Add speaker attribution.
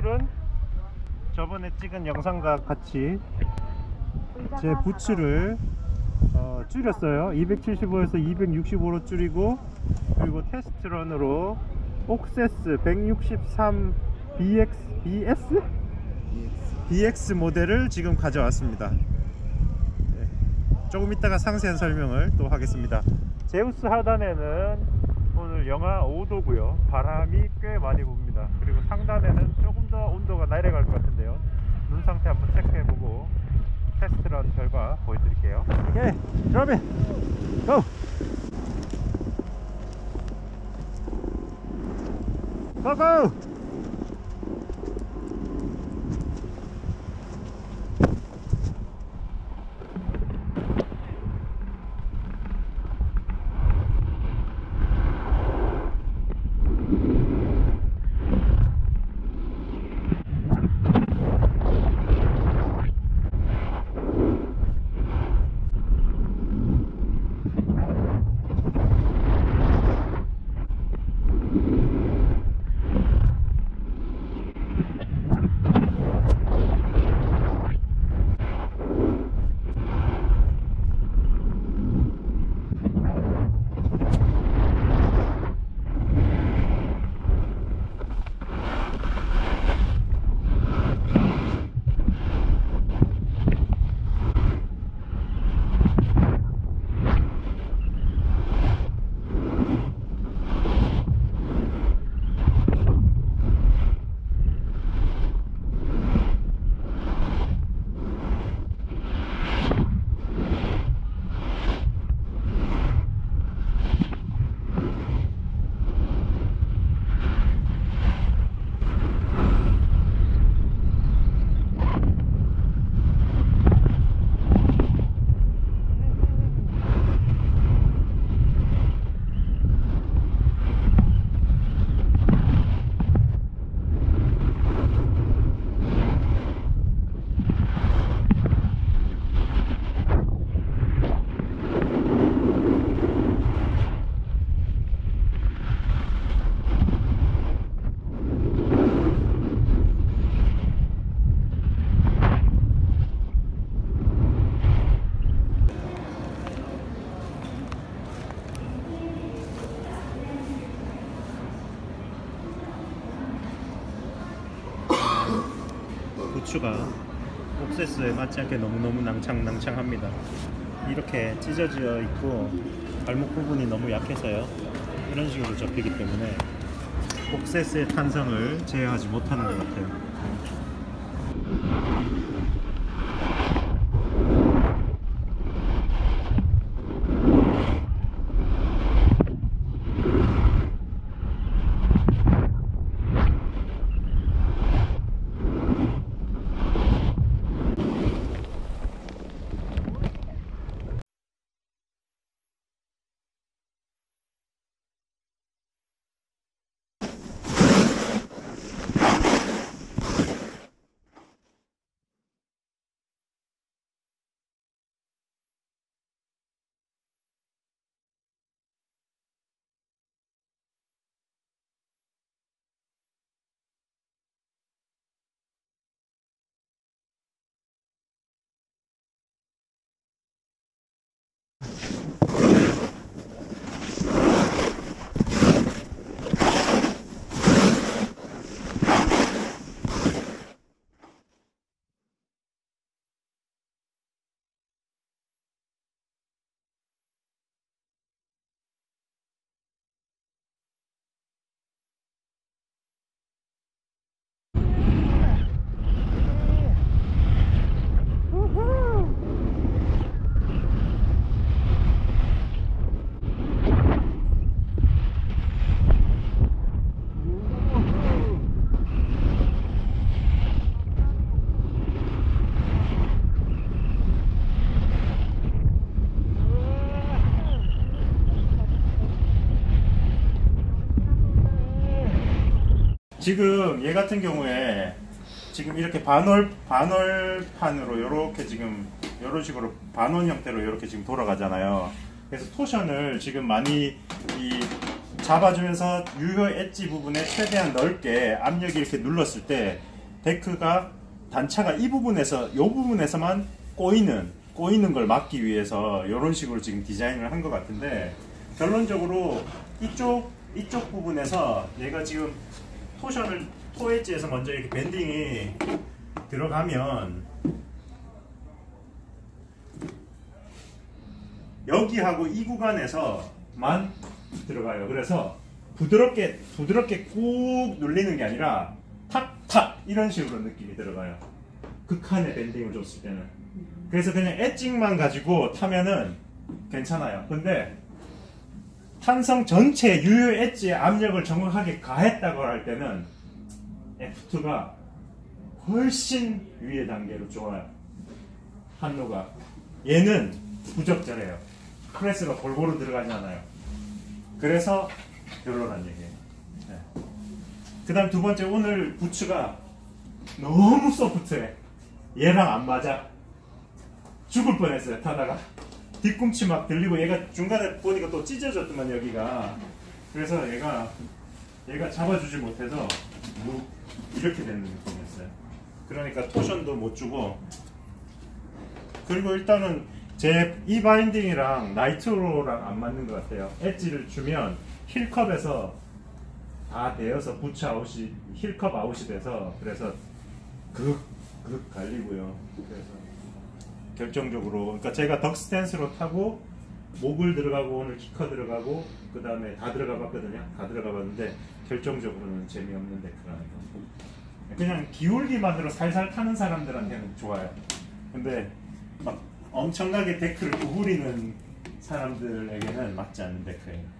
Speaker 1: 오늘은 저번에 찍은 영상과 같이 제 부츠를 어, 줄였어요. 275에서 265로 줄이고 그리고 테스트런으로 옥세스 163 BX, BS? BX 모델을 지금 가져왔습니다. 네, 조금 이따가 상세한 설명을 또 하겠습니다. 제우스 하단에는 5도고요. 바람이 꽤 많이 붑니다. 그리고 상단에는 조금 더 온도가 내려갈 것 같은데요. 눈 상태 한번 체크해보고 테스트런 결과 보여드릴게요. 오케이. 드랍 잇 고! 고고! 부츠가 옥세스에 맞지 않게 너무너무 낭창낭창합니다. 이렇게 찢어져 있고 발목 부분이 너무 약해서요. 이런 식으로 접히기 때문에 옥세스의 탄성을 제어하지 못하는 것 같아요 지금 얘 같은 경우에 지금 이렇게 반월 반월판으로 이렇게 지금 이런 식으로 반원 형태로 이렇게 지금 돌아가잖아요. 그래서 토션을 지금 많이 이 잡아주면서 유효 엣지 부분에 최대한 넓게 압력이 이렇게 눌렀을 때 데크가 단차가 이 부분에서 이 부분에서만 꼬이는 꼬이는 걸 막기 위해서 이런 식으로 지금 디자인을 한 것 같은데 결론적으로 이쪽 이쪽 부분에서 얘가 지금 토션을 토엣지에서 먼저 이렇게 밴딩이 들어가면 여기하고 이 구간에서만 들어가요. 그래서 부드럽게 부드럽게 꾹 눌리는 게 아니라 탁탁 이런 식으로 느낌이 들어가요. 극한의 밴딩을 줬을 때는. 그래서 그냥 엣징만 가지고 타면은 괜찮아요. 근데 탄성 전체 유효 엣지의 압력을 정확하게 가했다고 할 때는 F2가 훨씬 위의 단계로 좋아요. 한노가 얘는 부적절해요. 프레스가 골고루 들어가지 않아요. 그래서 별로란 얘기예요. 네. 그 다음 두 번째 오늘 부츠가 너무 소프트해. 얘랑 안 맞아. 죽을 뻔했어요 타다가 뒤꿈치 막 들리고 얘가 중간에 보니까 또 찢어졌더만 여기가. 그래서 얘가 얘가 잡아주지 못해서 뭐 이렇게 되는 느낌이었어요. 그러니까 토션도 못 주고. 그리고 일단은 제 이 바인딩이랑 나이트로랑 안 맞는 것 같아요. 엣지를 주면 힐컵에서 다 되어서 부츠 아웃이 힐컵 아웃이 돼서 그래서 극극 갈리고요. 그래서 결정적으로. 그러니까 제가 덕 스탠스로 타고 목을 들어가고 오늘 키커 들어가고 그 다음에 다 들어가 봤거든요. 다 들어가 봤는데 결정적으로는 재미없는 데크라는 거. 그냥 기울기만으로 살살 타는 사람들한테는 좋아요. 근데 막 엄청나게 데크를 구부리는 사람들에게는 맞지 않는 데크예요